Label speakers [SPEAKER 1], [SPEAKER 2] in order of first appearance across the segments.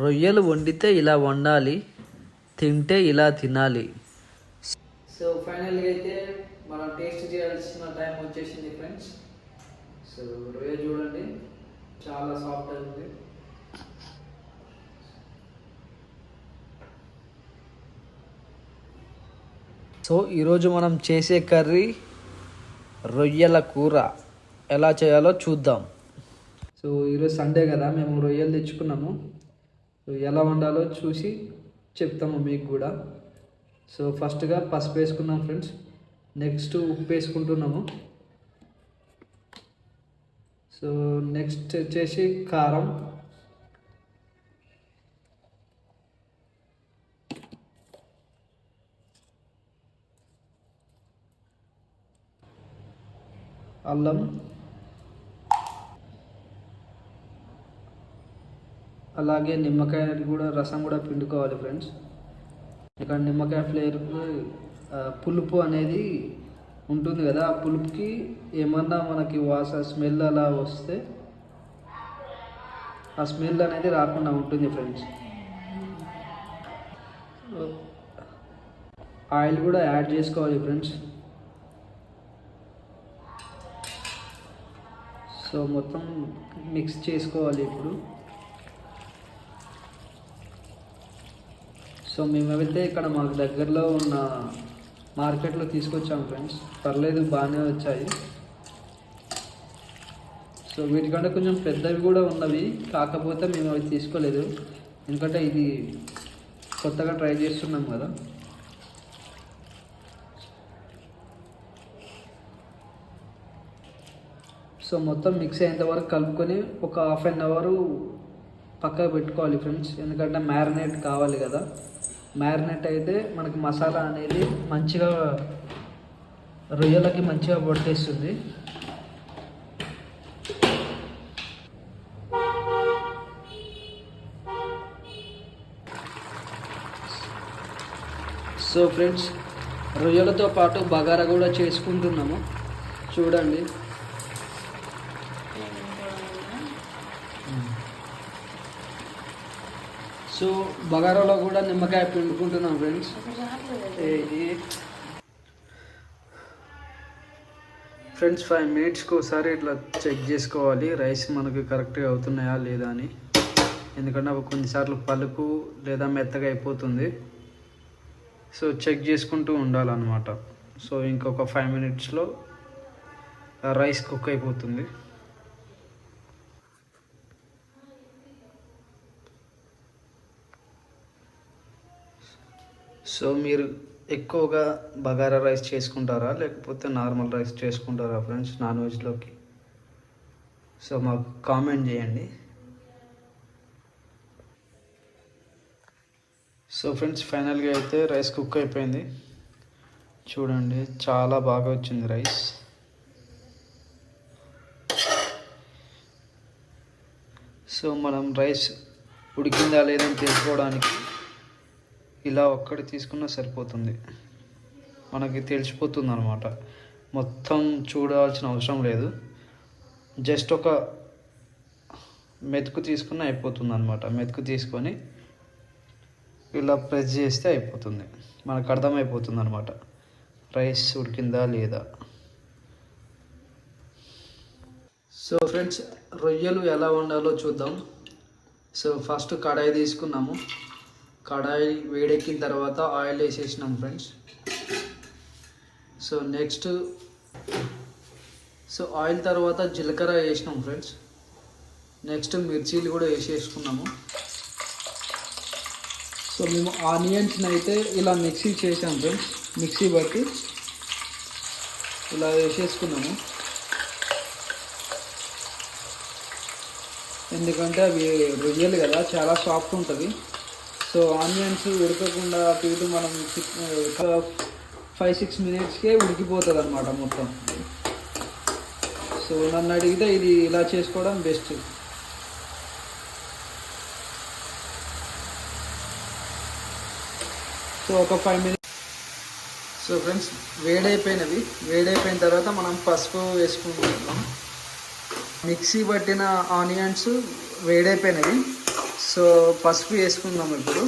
[SPEAKER 1] రొయ్యలు వండితే ఇలా వండాలి తింటే ఇలా తినాలి. సో ఫైనల్గా అయితే మనం టేస్ట్ చేయాల్సిన టైం వచ్చేసింది ఫ్రెండ్స్ సో రొయ్య చూడండి. చాలా సాఫ్ట్ ఉంది. సో ఈరోజు మనం చేసే కర్రీ రొయ్యల కూర. ఎలా చేయాలో చూద్దాం. సో ఈరోజు సండే కదా మేము రొయ్యలు తెచ్చుకున్నాము. ఎలా వండాలో చూసి చెప్తాము మీకు కూడా. సో ఫస్ట్గా పసుపు వేసుకున్నాం ఫ్రెండ్స్. నెక్స్ట్ ఉప్పు వేసుకుంటున్నాము. సో నెక్స్ట్ వచ్చేసి కారం. అల్లం. అలాగే నిమ్మకాయ కూడా రసం కూడా పిండుకోవాలి ఫ్రెండ్స్ ఇక్కడ నిమ్మకాయ ఫ్లేవర్ పులుపు అనేది ఉంటుంది కదా ఆ పులుపుకి ఏమన్నా మనకి వాస స్మెల్ అలా వస్తే ఆ స్మెల్ అనేది రాకుండా ఉంటుంది ఫ్రెండ్స్ ఆయిల్ కూడా యాడ్ చేసుకోవాలి ఫ్రెండ్స్ సో మొత్తం మిక్స్ చేసుకోవాలి ఇప్పుడు. సో మేమైతే ఇక్కడ మాకు దగ్గరలో ఉన్న మార్కెట్లో తీసుకొచ్చాము ఫ్రెండ్స్. పర్లేదు బాగానే వచ్చాయి. సో వీటికంటే కొంచెం పెద్దవి కూడా ఉన్నవి. కాకపోతే మేము అవి తీసుకోలేదు. ఎందుకంటే ఇది కొత్తగా ట్రై చేస్తున్నాం కదా. సో మొత్తం మిక్స్ అయ్యేంతవరకు కలుపుకొని ఒక హాఫ్ అన్ అవరు పక్కకు పెట్టుకోవాలి ఫ్రెండ్స్. ఎందుకంటే మ్యారినేట్ కావాలి కదా. మ్యారినేట్ అయితే మనకి మసాలా అనేది మంచిగా రొయ్యలకి మంచిగా పట్టేస్తుంది సో ఫ్రెండ్స్ రొయ్యలతో పాటు బగారా కూడా చేసుకుంటున్నాము. చూడండి. సో బగారాలో కూడా నిమ్మకాయ పిండుకుంటున్నాం ఫ్రెండ్స్. ఫ్రెండ్స్ ఫైవ్ మినిట్స్కి ఒకసారి ఇట్లా చెక్ చేసుకోవాలి. రైస్ మనకి కరెక్ట్గా అవుతున్నాయా లేదా అని. ఎందుకంటే అవి కొన్నిసార్లు పలుకు లేదా మెత్తగా అయిపోతుంది. సో చెక్ చేసుకుంటూ ఉండాలన్నమాట. సో ఇంకొక ఫైవ్ మినిట్స్లో రైస్ కుక్ అయిపోతుంది. సో మీరు ఎక్కువగా బగారా రైస్ చేసుకుంటారా? లేకపోతే నార్మల్ రైస్ చేసుకుంటారా ఫ్రెండ్స్ నాన్ వెజ్లోకి? సో మాకు కామెంట్ చేయండి. సో ఫ్రెండ్స్ ఫైనల్గా అయితే రైస్ కుక్ అయిపోయింది. చూడండి చాలా బాగా వచ్చింది రైస్. సో మనం రైస్ ఉడికిందా లేదని తెలుసుకోవడానికి ఇలా ఒక్కటి తీసుకున్నా సరిపోతుంది. మనకి తెలిసిపోతుంది అనమాట మొత్తం చూడాల్సిన అవసరం లేదు. జస్ట్ ఒక మెతుకు తీసుకున్న అయిపోతుంది అనమాట మెతుకు తీసుకొని ఇలా ప్రెస్ చేస్తే అయిపోతుంది. మనకు అర్థమైపోతుంది అనమాట రైస్ ఉడికిందా లేదా? సో ఫ్రెండ్స్ రొయ్యలు ఎలా వండాలో చూద్దాం. సో ఫస్ట్ కడాయి తీసుకున్నాము. కడాయి వేడెక్కిన తర్వాత oil వేసేసినాం friends so next so oil తర్వాత జీలకర్ర వేసినాం ఫ్రెండ్స్ నెక్స్ట్ మిర్చీలు కూడా వేసేసుకున్నాము. సో మేము ఆనియన్స్ని అయితే ఇలా మిక్సీ చేసాం ఫ్రెండ్స్ మిక్సీ బట్టి ఇలా వేసేసుకున్నాము. ఎందుకంటే అవి రొయ్యలు కదా చాలా సాఫ్ట్ ఉంటుంది. సో ఆనియన్స్ ఉడకకుండా అటు ఇటు మనం ఫైవ్ సిక్స్ మినిట్స్కే ఉడికిపోతుంది అనమాట మొత్తం. సో నన్ను అడిగితే ఇది ఇలా చేసుకోవడం బెస్ట్ సో ఒక ఫైవ్ మినిట్స్ సో ఫ్రెండ్స్ వేడైపోయినవి. వేడైపోయిన తర్వాత మనం పసుపు వేసుకుంటున్నాం మిక్సీ పట్టిన ఆనియన్స్ వేడైపోయినవి. సో పసుపు వేసుకుందాం ఇప్పుడు.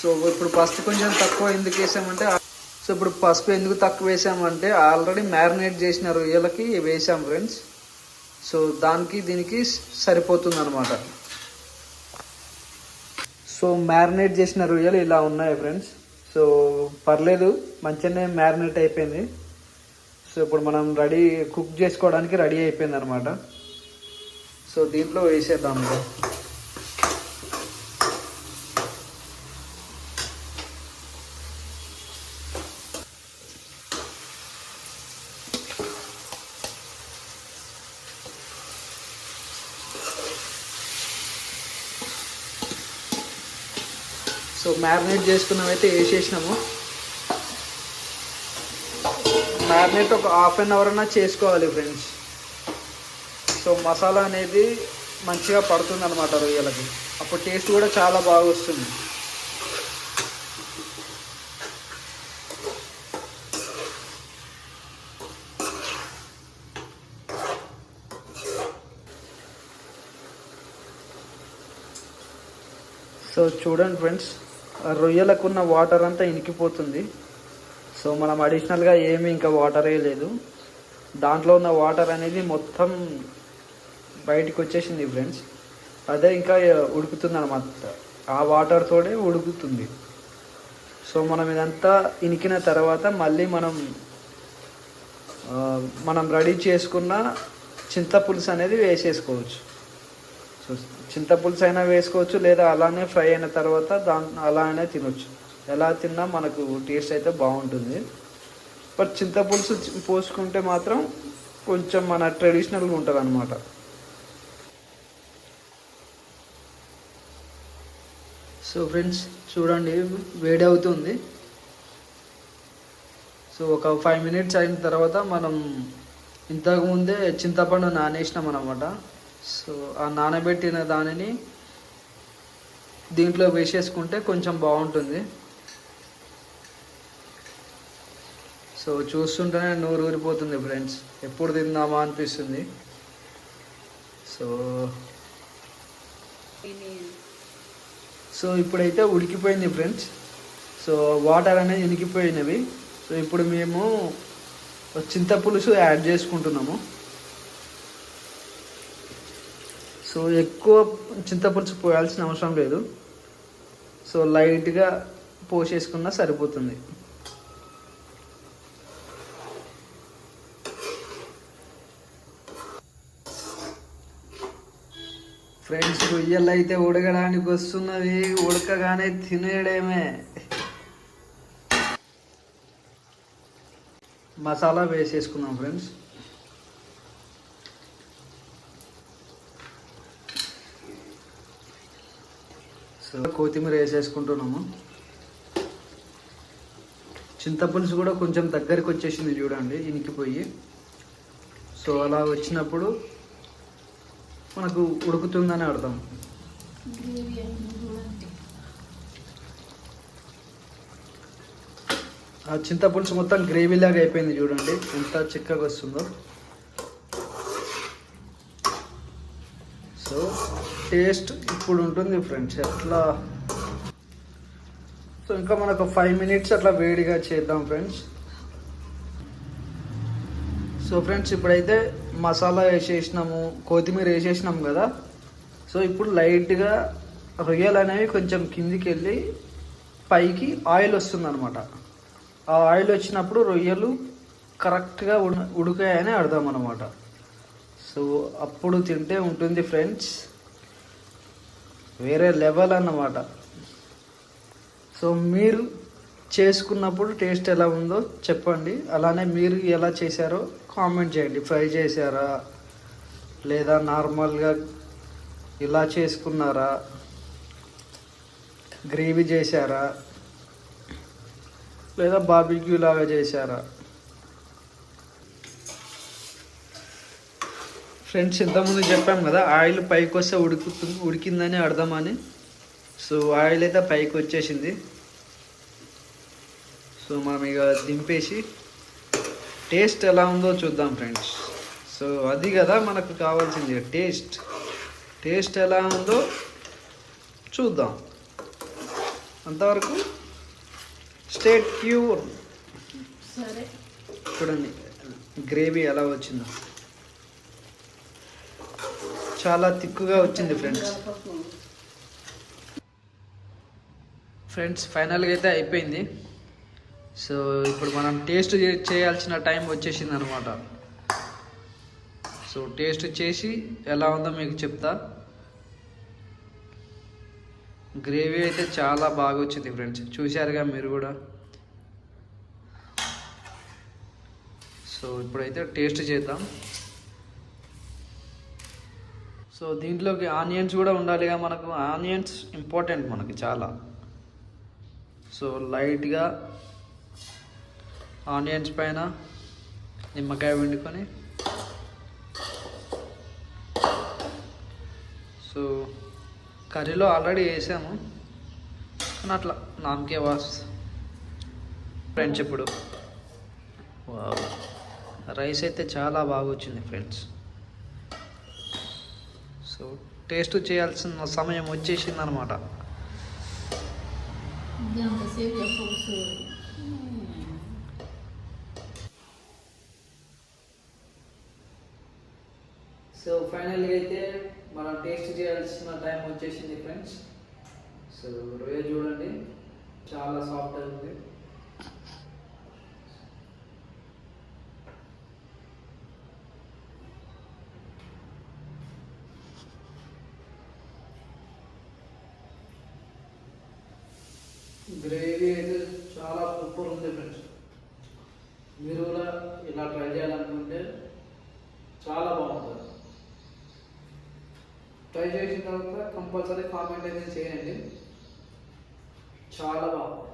[SPEAKER 1] సో ఇప్పుడు పసుపు కొంచెం తక్కువ ఎందుకు వేసామంటే సో ఇప్పుడు పసుపు ఎందుకు తక్కువ వేసామంటే ఆల్రెడీ మ్యారినేట్ చేసిన రొయ్యలకి వేసాం ఫ్రెండ్స్. సో దానికి దీనికి సరిపోతుంది అనమాట సో మ్యారినేట్ చేసిన రొయ్యలు ఇలా ఉన్నాయి ఫ్రెండ్స్. సో పర్లేదు మంచిగానే మ్యారినేట్ అయిపోయింది. సో ఇప్పుడు మనం రెడీ కుక్ చేసుకోవడానికి రెడీ అయిపోయింది అనమాట సో దీంట్లో వేసేద్దాం సో మ్యారినేట్ చేసుకున్నవైతే వేసేసినాము. మ్యారినేట్ ఒక హాఫ్ అన్ అవర్ అన్నా చేసుకోవాలి ఫ్రెండ్స్. సో మసాలా అనేది మంచిగా పడుతుంది అనమాట రొయ్యలకి. అప్పుడు టేస్ట్ కూడా చాలా బాగా వస్తుంది. సో చూడండి ఫ్రెండ్స్ రొయ్యలకు ఉన్న వాటర్ అంతా ఇనికిపోతుంది. సో మనం అడిషనల్గా ఏమి ఇంకా వాటర్ లేదు. దాంట్లో ఉన్న వాటర్ అనేది మొత్తం బయటికి వచ్చేసింది ఫ్రెండ్స్ అదే ఇంకా ఉడుకుతుంది అనమాట ఆ వాటర్తోనే ఉడుకుతుంది. సో మనం ఇదంతా ఇనికిన తర్వాత మళ్ళీ మనం మనం రెడీ చేసుకున్న చింతపులుసు అనేది వేసేసుకోవచ్చు. సో చింతపులుసు అయినా వేసుకోవచ్చు లేదా అలానే ఫ్రై అయిన తర్వాత దాంట్లో అలానే తినొచ్చు. ఎలా తిన్నా మనకు టేస్ట్ అయితే బాగుంటుంది. బట్ చింతపులుసు పోసుకుంటే మాత్రం కొంచెం మన ట్రెడిషనల్గా ఉంటుంది అనమాట సో ఫ్రెండ్స్ చూడండి వేడి అవుతుంది సో ఒక ఫైవ్ మినిట్స్ అయిన తర్వాత మనం ఇంతకుముందే చింతపండు నానేసినాం అనమాట సో ఆ నానబెట్టిన దానిని దీంట్లో వేసేసుకుంటే కొంచెం బాగుంటుంది. సో చూస్తుంటేనే నోరు ఊరిపోతుంది ఫ్రెండ్స్ ఎప్పుడు తిందామా అనిపిస్తుంది. సో సో ఇప్పుడైతే ఉడికిపోయింది ఫ్రెండ్స్. సో వాటర్ అనేది ఇనికిపోయినవి. సో ఇప్పుడు మేము చింతపులుసు యాడ్ చేసుకుంటున్నాము. సో ఎక్కువ చింతపులుసు పోయాల్సిన అవసరం లేదు. సో లైట్గా పోసేసుకున్నా సరిపోతుంది. ఫ్రెండ్స్ రొయ్యలు అయితే ఉడకడానికి వస్తున్నవి. ఉడకగానే తినేయడమే. మసాలా వేసేసుకున్నాం ఫ్రెండ్స్. సో కొత్తిమీర వేసేసుకుంటున్నాము. చింతపులుసు కూడా కొంచెం దగ్గరికి వచ్చేసింది చూడండి ఇనికిపోయి. సో అలా వచ్చినప్పుడు మనకు ఉడుకుతుందని అర్థం. ఆ చింతపులుసు మొత్తం గ్రేవీ లాగా అయిపోయింది చూడండి. ఎంత చిక్కగా వస్తుందో. సో టేస్ట్ ఇప్పుడు ఉంటుంది ఫ్రెండ్స్ ఎట్లా? సో ఇంకా మనకు ఫైవ్ మినిట్స్ అట్లా వేడిగా చేద్దాం ఫ్రెండ్స్ సో ఫ్రెండ్స్ ఇప్పుడైతే మసాలా వేసేసినాము కొత్తిమీర వేసేసినాం కదా. సో ఇప్పుడు లైట్గా రొయ్యలు అనేవి కొంచెం కిందికి వెళ్ళి పైకి ఆయిల్ వస్తుందన్నమాట. ఆ ఆయిల్ వచ్చినప్పుడు రొయ్యలు కరెక్ట్గా ఉడ ఉడికాయని అర్థం అనమాట సో అప్పుడు తింటే ఉంటుంది ఫ్రెండ్స్. వేరే లెవెల్ అన్నమాట. సో మీరు చేసుకున్నప్పుడు టేస్ట్ ఎలా ఉందో చెప్పండి. అలానే మీరు ఎలా చేశారో కామెంట్ చేయండి. ఫ్రై చేశారా? లేదా నార్మల్గా ఇలా చేసుకున్నారా? గ్రేవీ చేశారా? లేదా బాబిక్యూ లాగా చేశారా? ఫ్రెండ్స్ ఇంతకుముందు చెప్పాం కదా ఆయిల్ పైకి వస్తే ఉడుకుతుంది ఉడికిందని అర్థమని. సో ఆయిల్ అయితే పైకి వచ్చేసింది సో మనం ఇక దింపేసి టేస్ట్ ఎలా ఉందో చూద్దాం ఫ్రెండ్స్. సో అది కదా మనకు కావాల్సింది టేస్ట్. టేస్ట్ ఎలా ఉందో చూద్దాం. అంతవరకు స్టేట్ క్యూర్
[SPEAKER 2] సరే.
[SPEAKER 1] చూడండి గ్రేవీ ఎలా వచ్చిందో. చాలా తిక్కుగా వచ్చింది ఫ్రెండ్స్. ఫ్రెండ్స్ ఫైనల్గా అయితే అయిపోయింది. సో ఇప్పుడు మనం టేస్ట్ చేయాల్సిన టైం వచ్చేసింది అనమాట సో టేస్ట్ చేసి ఎలా ఉందో మీకు చెప్తా. గ్రేవీ అయితే చాలా బాగా వచ్చింది ఫ్రెండ్స్. చూశారుగా మీరు కూడా. సో ఇప్పుడైతే టేస్ట్ చేద్దాం. సో దీంట్లోకి ఆనియన్స్ కూడా ఉండాలిగా మనకు. ఆనియన్స్ ఇంపార్టెంట్ మనకి చాలా. సో లైట్గా ఆనియన్స్ పైన నిమ్మకాయ వండుకొని సో కర్రీలో ఆల్రెడీ వేసాము కానీ అట్లా నామకే వాస్ ఫ్రెండ్స్ ఇప్పుడు. వావ్. రైస్ అయితే చాలా బాగా వచ్చింది ఫ్రెండ్స్. సో టేస్ట్ చేయాల్సిన సమయం వచ్చేసింది అనమాట సో ఫైనల్గా అయితే మనం టేస్ట్ చేయాల్సిన టైం వచ్చేసింది ఫ్రెండ్స్ సో రొయ్య చూడండి. చాలా సాఫ్ట్ ఉంది గ్రేవీ అయితే చాలా సూపర్ ఉంది ఫ్రెండ్స్ మీరు కూడా ఇలా ట్రై చేయాలనుకుంటే చాలా బాగుంటుంది ట్రై చేసిన తర్వాత కంపల్సరీ కామెంట్ అయితే చేయండి. చాలా బాగుంది